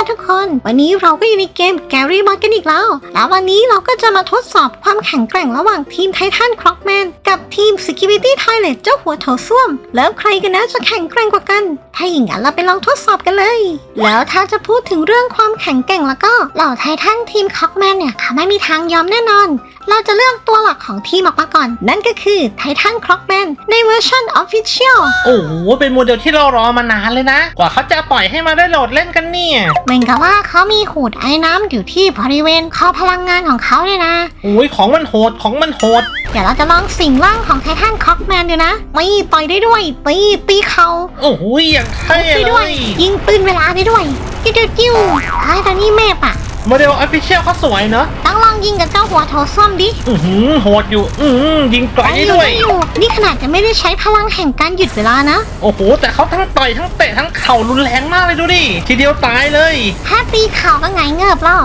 นะทุกคน วันนี้เราก็อยู่ในเกมแกรี่มากันอีกแล้ว แล้ววันนี้เราก็จะมาทดสอบความแข็งแกร่งระหว่างทีมไททันคร็อกแมนกับทีม Security Toilet เจ้าหัวโถส้วม แล้วใครกันนะจะแข็งแกร่งกว่ากันถ้าอย่างนั้นเราไปลองทดสอบกันเลย แล้วถ้าจะพูดถึงเรื่องความแข็งแกร่งแล้วก็เหล่าไททันทีมคร็อกแมนเนี่ยเขาไม่มีทางยอมแน่นอน เราจะเลือกตัวหลักของทีมออกมาก่อน นั่นก็คือไททันคร็อกแมนในเวอร์ชัน Official โอ้โห เป็นโมเดลที่เรารอมานานเลยนะ กว่าเขาจะปล่อยให้มาได้โหลดเล่นกันเนี่ยเหมือนกับว่าเขามีหูดไอ้น้ำอยู่ที่บริเวณคอพลังงานของเขาเลยนะโอ้ยของมันโหดของมันโหดเดี๋ยวเราจะลองสิ่งร่างของไททันคร็อกแมนดูนะตีต่อยได้ด้วยตีตีเขาโอ้โหอย่างเท่ได้เลด้วย ยยิงปืนเวลาได้ด้วย จิ้วจิ้วจิ้วไอ้ตอนนี้แม่ปะโมเดลออฟฟิเชียลเขาสวยเนอะต้องลองยิงกับเจ้าหัวโถส้วมดิอือหือโหดอยู่ อือหือยิงไกลได้ด้วยได้อยู่นี่ขนาดจะไม่ได้ใช้พลังแห่งการหยุดเวลานะโอ้โห แต่เขาทั้งต่อยทั้งเตะทั้งเข่ารุนแรงมากเลยดูดิ ทีเดียวตายเลยแค่ตีเข่าก็ไงเงือบแล้ว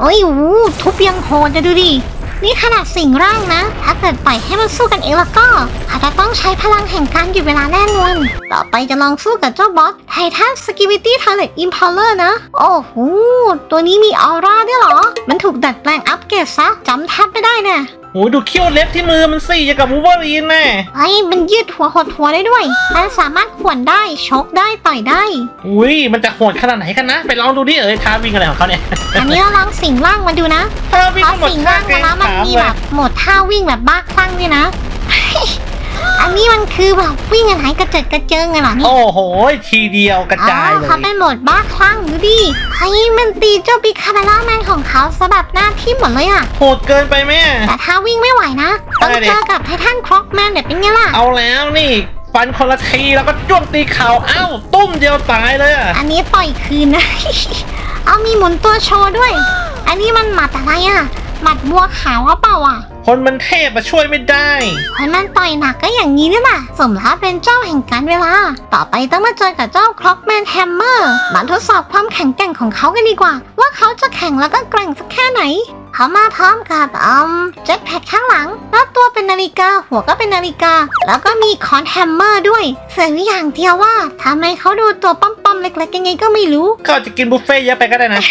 โอ้ยหูทุบยังโหดจะดูดิ นี่ขนาดสิ่งร่างนะ ถ้าเกิดปล่อยให้มันสู้กันเองแล้วก็ อาจจะต้องใช้พลังแห่งการหยุดเวลาแน่นอน ต่อไปจะลองสู้กับเจ้าบอสไททันสกิวิตี้ทาเลตอิมพอลเลอร์นะ โอ้โห ตัวนี้มีออร่าด้วยเหรอ มันถูกดัดแปลงอัปเกรดซะจำแทบไม่ได้แน่ โอ้ยดูเขี้ยวเล็บที่มือมันสี่อย่างกับวูเวอรีนแน่เฮ้ยมันยืดหัวหดหัวได้ด้วย มันสามารถข่วนได้ ชกได้ ต่อยได้ อุ้ยมันจะโหดขนาดไหนกันนะ ไปลองดูดิเอ้ยท้าวิ่งอะไรของเขาเนี่ย อันนี้เราลองสิ่งร่างมาดูนะท้าวิ่งพอมันหมดสิ่งท่าร่างเกรมางแล้วมันขามีเลแบยบโหมดท่าวิ่งแบบบ้าคลั่งด้วยนะ อันนี้มันคือแบบวิ่งกันไหนกระเจิดกระเจิงไงเหรอนี่โอ้โห ทีเดียวกระจายเลเขายเป็นโหมดบ้าคลั่งดูดิเฮ้ยมันตีเจ้าบิ๊กคาเมล่าแมนของเขาซะแบบหน้าที่หมดเลยอะโหดเกินไปไหมอะ แต่ถ้าวิ่งไม่ไหวนะ ต้องได้ดิเจอกับไททันคร็อกแมนเนี่ยเป็นไงล่ะ เอาแล้วนี่ฟันคนละทีแล้วก็จ้วงตีเข่าเอ้าตุ้มเดียวตายเลยอะอันนี้ต่อยคืนนะ เอามีหมุนตัวโชว์ด้วย อันนี้มันหมัดอะไรอะหมัดบัวขาวหรือเปล่าอะ คนมันเทพมาช่วยไม่ได้คนมันต่อยหนักก็อย่างนี้นี่แหละสมแล้วเป็นเจ้าแห่งการเวลา ต่อไปต้องมาเจอกับเจ้าคล็อกแมนแฮมเมอร์มาทดสอบความแข็งแกร่งของเขากันดีกว่า ว่าเขาจะแข็งแล้วก็แกร่งสักแค่ไหนเขามาพร้อมกับอืมเจ็ตแพคข้างหลัง แล้วตัวเป็นนาฬิกาหัวก็เป็นนาฬิกา แล้วก็มีคอนแฮมเมอร์ด้วยเสียอย่างเดียวว่าทำไมเขาดูตัวป้อม ๆเล็กๆยังไงก็ไม่รู้ เขาอาจจะกินบุฟเฟ่ต์เยอะไปก็ได้นะ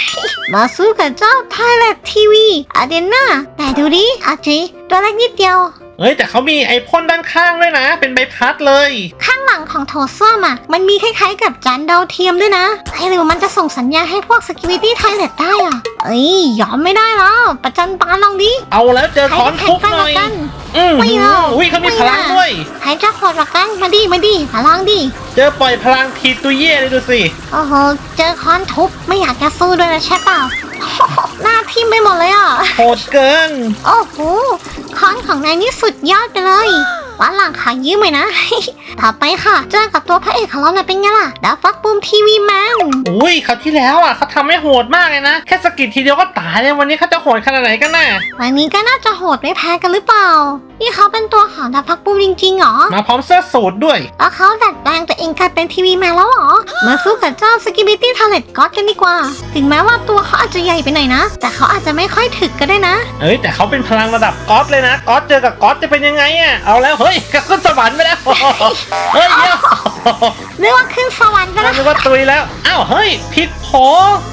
มาสู้กับเจ้าไทเลตทีวีอาเดน่าแต่ดูดิอาจี ตัวเล็กนิดเดียวเฮ้ยแต่เขามีไอพ่นด้านข้างด้วยนะ เป็นใบพัดเลย ข้างหลังของโถส้วมอะ มันมีคล้ายๆกับจานดาวเทียมด้วยนะ ไอ้หรือมันจะส่งสัญญาณให้พวก security toilet ได้อะ เอ้ยยอมไม่ได้แล้ว ประจันบานลองดิเอาแล้วเจอใครค้อนจะแข็ทุงบแกร่งหกน่อว่ายกัน อืมไม่เอา อุ้ยเขามีไม่พลังเอาด้วย ใครจะโหดกว่ากันมาดิมาดิมาลองดิ เจอปล่อยพลังทีตุยเย่เลยดูสิ โอ้โห เจอค้อนทุบไม่อยากจะสู้ด้วยนะใช่เปล่า หน้าทิ่มไปหมดเลยอะ โหดเกิน โอ้โห ค้อนของนายนี่สุดยอดไปเลย วันหลังขอยืมหน่อยนะ ต่อไปค่ะเจอกับตัวพระเอกของเราเลยเป็นไงล่ะดาฟักบูมทีวีแมนอุ้ยเขาวที่แล้วอะเขาทำให้โหดมากเลยนะ แค่สะกิดทีเดียวก็ตายเลยวันนี้เขาจะโหดขนาดไหนกันน่ะ วันนี้ก็น่าจะโหดไม่แพ้กันหรือเปล่า นี่เขาเป็นตัวของดาฟักบูมจริงๆเหรอ มาพร้อมเสื้อสูทด้วย แล้วเขาดัดแปลงตัวเองกลายเป็นทีวีแมนแล้วเหรอ มาสู้กับเจ้าสกิบิตี้ทาเลตก็อดกันดีกว่า ถึงแม้ว่าตัวเขาอาจจะใหญ่ไปหน่อยนะ แต่เขาอาจจะไม่ค่อยถึกก็ได้นะ เอ้ยแต่เขาเป็นพลังระดับก๊อตเลยนะก๊อตเจอกับก๊อตจะเป็นยังไงอะเอาแล้วเฮ้ยกระขึ้นสวรรค์ไปแล้วเฮ้ยเดี๋ยวเรียกว่าขึ้นสวรรค์ไปเราแล้วคิดว่าตุยแล้วอ้าวเฮ้ยผิดโผ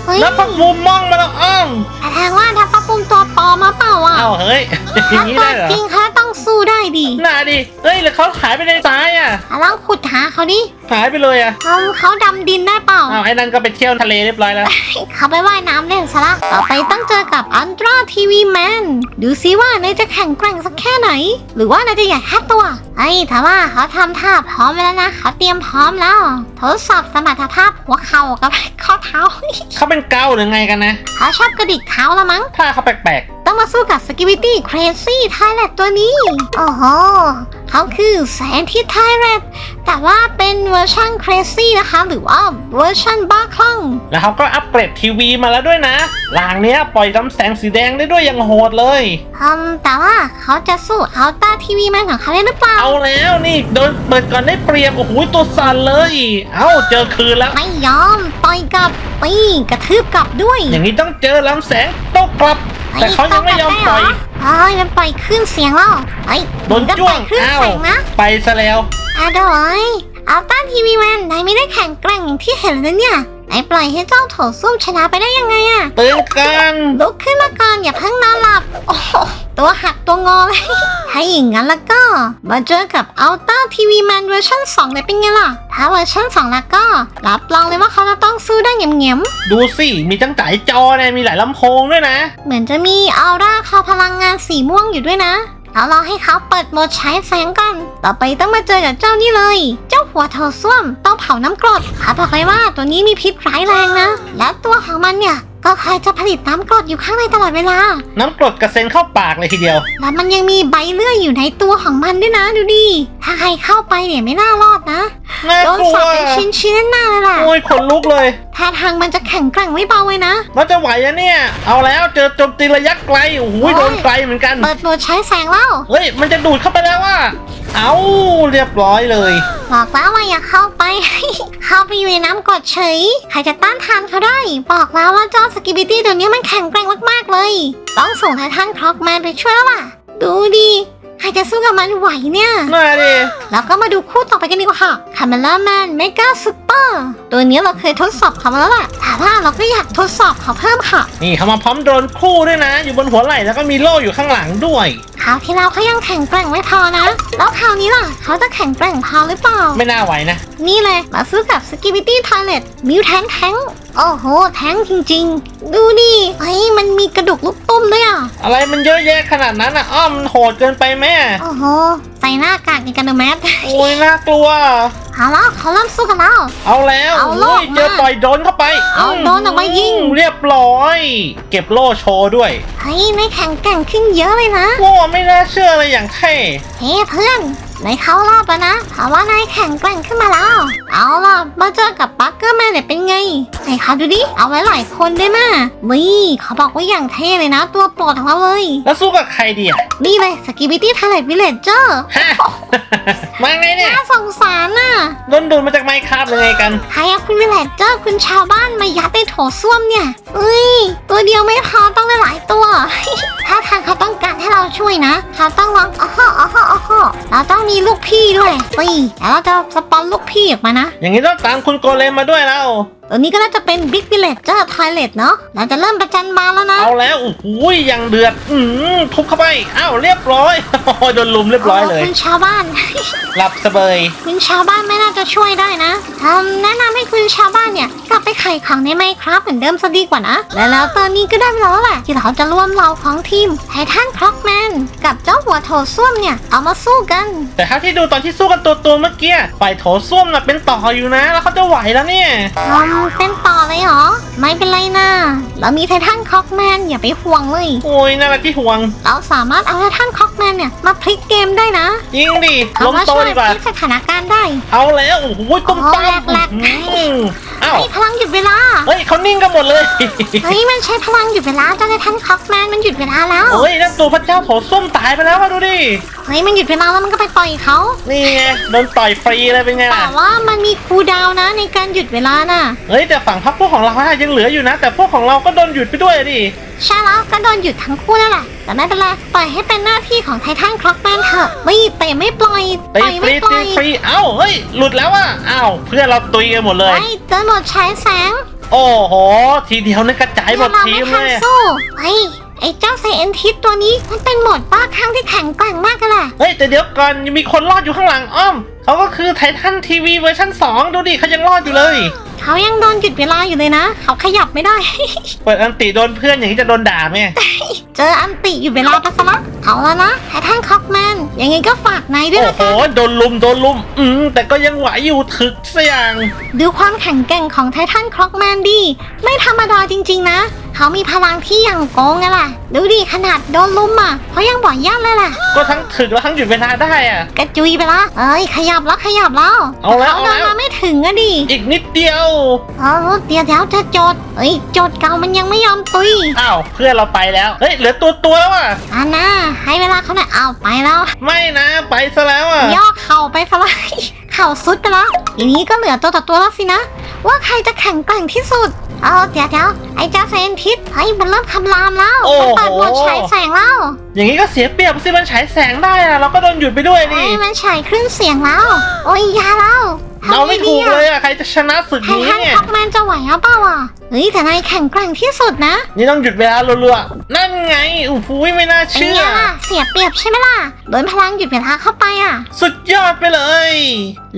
เฮ้ย แล้วพักมุมมองมาแล้วอ้อมแต่แทงว่าดาฟักบูมตัวปลอมมาเปล่าอะอ้าวเฮ้ยอย่าถ้างนี้ตัวได้เหรอจริงเขาต้องสู้ได้ดิน่าดิเฮ้ยแล้วเขาหายไปในทรายอะ อะลองขุดหาเขาดิหายไปเลยอะเขาเขาดำดินได้เปล่า อ้าวไอ้นั่นก็ไปเที่ยวทะเลเรียบร้อยแล้ว เขาไปว่ายน้ำเล่นซะละ ต่อไปต้องเจอกับอันตราทีวีแมน ดูซิว่านายจะแข็งแกร่งสักแค่ไหน หรือว่านายจะใหญ่แค่ตัว ไอ้แต่ว่าเขาทำท่าพร้อมไว้แล้วนะ เขาเตรียมพร้อมแล้ว ทดสอบสมรรถภาพหัวเข่ากับข้อเท้า เขาเป็นเกาหรือไงกันนะ เขาชอบกระดิกเท้าละมั้ง ถ้าเขาแปลก ต้องมาสู้กับ Skibidi Crazy Thailand ตัวนี้ โอ้โหเขาคือแสนที่ Thailand แต่ว่าเป็นเวอร์ชัน Crazy นะคะ หรือว่าเวอร์ชันบ้าคลั่งๆแล้วเขาก็อัปเกรดทีวีมาแล้วด้วยนะรางเนี้ยปล่อยลำแสงสีแดงได้ด้วยอย่างโหดเลยอืมแต่ว่าเขาจะสู้อัลต้าทีวีแมนของเขาได้หรือเปล่า เอาแล้วนี่โดนเปิดก่อนได้เปรียบโอ้โหตัวสั่นเลย เอ้าเจอคืนแล้ว ไม่ยอมต่อยกลับปีกระทืบกลับด้วย อย่างนี้ต้องเจอลำแสงโต้กลับ แต่เขายังไม่ยอมปล่อยเฮ้ยมันปล่อยขึ้นเสียงแล้วไอ้ยโดนก็จ้ปวล่งอยขึ้นอ้าวเสียงนะไปซะแล้วอะโดยอัลต้าทีวีแมนนายไม่ได้แข็งแกร่งอย่างที่เห็นเลยเนี่ย ไอ้ปล่อยให้เจ้าโถส้วมชนะไปได้ยังไงอะตื่นกันลุกขึ้นมาก่อนอย่าเพิ่งนอนหลับ โอ้โหตัวหักตัวงอเลย ถ้าอย่างนั้นแล้วก็มาเจอกับ Ultra TV Man เวอร์ชัน2เลยเป็นไงล่ะ ถ้าเวอร์ชัน2แล้วก็ รับรองเลยว่าเขาจะต้องสู้ได้เหงียมดูสิ มีทั้งจ่ายจอเนี่ยมีหลายลำโพงด้วยนะ ๆเหมือนจะมีออร่าคอพลังงานสีม่วงอยู่ด้วยนะ เรารอให้เขาเปิดโหมดใช้แสงก่อน ต่อไปต้องมาเจอกับเจ้านี่เลย เจ้าหัวเถาส้วมต้องเผาน้ำกรดเขาบอกเลยว่าตัวนี้มีพิษร้ายแรงนะ และตัวของมันเนี่ย ก็คอยจะผลิตน้ำกรดอยู่ข้างในตลอดเวลา น้ำกรดกระเซ็นเข้าปากเลยทีเดียว แล้วมันยังมีใบเลื่อยอยู่ในตัวของมันด้วยนะดูดิถ้าใครเข้าไปเนี่ยไม่น่ารอดนะน่าโดนกลัวสับเป็นชิ้นๆแน่ๆเลยล่ะโอ้ยขนลุกเลย ท่าทางมันจะแข็งแกร่งไม่เบาเลยนะมันจะไหวอะเนี่ย เอาแล้วเจอโจมตีระยะไกลโอ้โหโอ้ยโดนไกลเหมือนกัน เปิดโหมดใช้แสงแล้ว เฮ้ยมันจะดูดเข้าไปแล้วว่า เอาเรียบร้อยเลย บอกแล้วว่าอย่าเข้าไป เข้าไปอยู่ในน้ำกรดเฉย ใครจะต้านทานเขาได้ บอกแล้วว่าเจ้าสกิบิตี้ตัวนี้มันแข็งแกร่งมากๆเลย ต้องส่งไททันครอกแมนไปช่วยแล้วล่ะ ดูดิใครจะสู้กับมันไหวเนี่ย มาดิ แล้วก็มาดูคู่ต่อไปกันดีกว่าค่ะคาเมล่าแมนเมกาซูเปอร์ ตัวนี้เราเคยทดสอบเขามาแล้วแหละแต่ว่าเราก็อยากทดสอบเขาเพิ่มค่ะ นี่เขามาพร้อมโดรนคู่ด้วยนะ อยู่บนหัวไหล่แล้วก็มีโล่อยู่ข้างหลังด้วย คราวที่แล้วเขายังแข็งแกร่งไม่พอนะ แล้วคราวนี้ล่ะ เขาจะแข็งแกร่งพอหรือเปล่า ไม่น่าไหวนะ นี่เลย มาซื้อกับสกิบิตี้ทอยเลตมิวแทนแทงโอ้โห แทงจริง ๆ ดูดิเฮ้ยมันมีกระดูกลูกตุ้มด้วยอะ อะไรมันเยอะแยะขนาดนั้นอะอ้อมมันโหดเกินไปแม่โอ้โห ใส่หน้ากากในกันโนแมสโอ้ยน่ากลัว เอาแล้วเขาเริ่มสู้กันแล้ว เอาแล้วเอาโล่โอ้ยเจอมาปล่อยโดรนเข้าไปเอาโดรนออกมายิง เรียบร้อย เก็บโล่โชว์ด้วยเฮ้ยนายแข็งแกร่งขึ้นเยอะเลยนะโว้ไม่น่าเชื่อเลยอย่างเท่เฮ้เพื่อนนายเข้ารอบแล้วนะเพราะว่านายแข็งแกร่งขึ้นมาแล้ว เอาล่ะ มาเจอกับปักเกอร์แมนเนี่ยเป็นไงไหนเขาดูดิ เอาไว้หลายคนด้วยมานี่เขาบอกว่าอย่างเท่เลยนะ ตัวโปรดของเราเลย แล้วสู้กับใครดีอะ นี่เลยสกิบิตี้ทาเลตวิลเลจเจอร์ฮะ มาไงเนี่ยน่าสงสารน่ะโดนดูดมาจากไมค์ครับเลยไงกัน ใครเอาคุณวิลเลจเจอร์คุณชาวบ้านมายัดในโถส้วมเนี่ยเอ้ย ตัวเดียวไม่พอต้องหลายๆตัว ถ้าทางเขาต้องการให้เราช่วยนะ เขาต้องร้องอ้อฮออ้อฮออ้อฮอเราต้องมีลูกพี่ด้วยปีแล้วเราจะสปอนลูกพี่ออกมานะอย่างนี้ต้องตามคุณโกเลมมาด้วยแล้วตัวนี้ก็น่าจะเป็น Big Villager Toilet เนาะเราจะเริ่มประจันบานแล้วนะเอาแล้วโอ้โหอย่างเดือด อืมทุบเข้าไปอ้าวเรียบร้อยโอ้ยโดนลุมเรียบร้อยเลย คุณชาวบ้าน หลับสบายคุณชาวบ้านไม่น่าจะช่วยได้นะทำแนะนำให้คุณชาวบ้านเนี่ยกลับไปขายของในไมครับเหมือนเดิมซะดีกว่านะ และแล้วตอนนี้ก็ได้เวลาแล้วแหละที่เราจะร่วมเราของทีมไททันคล็อกแมนกับเจ้าหัวโถส้วมเนี่ย เอามาสู้กัน แต่เท่าที่ดูตอนที่สู้กันตัวตัวๆเมื่อกี้ฝ่ายโถส้วมน่ะเป็นต่ออยู่นะ แล้วเขาจะไหวแล้วเนี่ยอืมเป็นต่อเลยเหรอ ไม่เป็นไรนะเรามีไททันคล็อกแมนอย่าไปห่วงเลย โอ้ยน่ารักที่ห่วง เราสามารถเอาไททันคล็อกแมนเนี่ยมาพลิกเกมได้นะยิงดิเขาล้มมาโตะช่วยดีพกว่าลิกสถานการณ์ได้ เอาแล้วโอ้โหตุ้มอ๋อตั้มแหลกๆอืมอ้าวเฮ้ยพลังหยุดเวลา เฮ้ยเขานิ่งกันหมดเลย เฮ้ยมันใช้พลังหยุดเวลาเจ้าไททันคล็อกแมนมันหยุดเวลาแล้ว เฮ้ยนั่นตัวพระเจ้าโถส้มตายไปแล้วมาดูดิ เฮ้ยมันหยุดเวลาแล้วมันก็ไปต่อยเขานี่ไงโดนต่อยฟรีเลยเป็นไงแต่ว่ามันมีคูลดาวน์นะในการหยุดเวลาน่ะ เฮ้ยแต่ฝั่งพักพวกของเราอะยังเหลืออยู่นะ แต่พวกของเราก็โดนหยุดไปด้วยดิใช่แล้วก็โดนหยุดทั้งคู่นั่นแหละ แต่ไม่เป็นไรปล่อยให้เป็นหน้าที่ของไททันคล็อกแมนเถอะไม่เตะไม่ปล่อยตีต่อยฟไม่รีปล่ตีอยฟรีเอ้าเฮ้ยหลุดแล้วอะอ้าวเพื่อนเราตุยกันหมดเลย ไอ้เจอหมดใช้แสงโอ้โห ทีเดียวนี่กระจายหมดเราทีไม่มทัเลนยสู้เฮ้ย ไอ้เจ้าไซเอนทิสตัวนี้มันเป็นโหมดบ้าคลั่งที่แข็งแกร่งมากเลยแหละเฮ้ยแต่เดี๋ยวก่อนยังมีคนรอดอยู่ข้างหลังอ้อม เขาก็คือไททันทีวีเวอร์ชัน2 ดูดิเขายังรอดอยู่เลย เขายังโดนหยุดเวลาอยู่เลยนะ เขาขยับไม่ได้ เปิดอันติโดนเพื่อนอย่างนี้จะโดนด่าไหมเจออันติหยุดเวลาไปซะละเอาแล้วนะไททันคล็อกแมนยังไงก็ฝากนายด้วยโอ้นะโหโดนลุมโดนลุม อืมแต่ก็ยังไหวอยู่ถึกเสียง ดูความแข็งแกร่งของไททันคล็อกแมนดี ไม่ธรรมดาจริง ๆ นะ เขามีพลังที่อย่างโกงไงล่ะ ดูดิขนาดโดนลุมอะเขายังบ่อยย่านเลยล่ะ ก็ทั้งถึกแล้วทั้งหยุดเวลาได้อะ กระจุยไปละเอ้ยขยับแล้วขยับแล้วเอาแล้วเขาเอาเดินแล้ว มาไม่ถึงอะดิอีกนิดเดียว เออเดี๋ยวเดี๋ยวจะจดเอ้ยจดเก่ามันยังไม่ยอมตุยอ้าวเพื่อนเราไปแล้ว เฮ้ยเหลือตัวตัวแล้วอะอันน่าให้เวลาเขาหน่อยเอาไปแล้ว ไม่นะไปซะแล้วอะย่อเข่าไปซะละ เข่าสุดไปแล้วทีนี้ก็เหลือตัวต่อตัวแล้วสินะ ว่าใครจะแข็งแกร่งที่สุด เออเดี๋ยวเดี๋ยวไอ้เจ้าเซนทิสเฮ้ยมันเริ่มคำรามแล้วโอ้มันโห เปิดโหมดฉายแสงแล้วอย่างนี้ก็เสียเปรียบสิมันฉายแสงได้อะเราก็โดนหยุดไปด้วยดิเฮ้ยมันฉายคลื่นเสียงแล้ว โอ้ยอยาแล้วไทำ เราไม่ไงดีถูกอะเลยอะใครจะชนะศึกไทนี้ทันเนี่ยคล็อกแมนจะไหวหรือเปล่าอะเฮ้ยแต่นายแข็งแกร่งที่สุดนะนี่ต้องหยุดเวลารัวๆนั่นไงอู้หูยไม่น่าเป็นเชื่ไงอล่ะเสียเปรียบใช่ไหมล่ะโดนพลังหยุดเวลาเข้าไปอะ สุดยอดไปเลย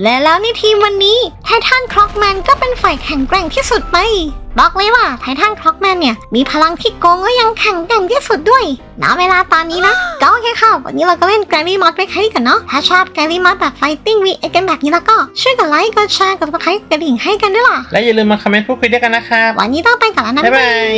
และแล้วในทีมวันนี้ไททันคล็อกแมนก็เป็นฝ่ายแข็งแกร่งที่สุดไป บอกเลยว่าไททันคล็อกแมนเนี่ย มีพลังที่โกงและยังแข็งแกร่งที่สุดด้วยณเวลาตอนนี้นะ ก็โอเคค่ะ วันนี้เราก็เล่นแกรลี่มอดไปแค่นี้กันเนาะ ถ้าชอบแกรลี่มอดแบบไฟติ้งวีเอกันแบบนี้แล้วก็ ช่วยกดไลค์ กดแชร์ กดติดตามกระดิ่งให้กันด้วยล่ะ และอย่าลืมมาคอมเมนต์พูดคุยด้วยกันนะครับวันนี้ต้องไปก่อนแล้วนะบ๊ายบาย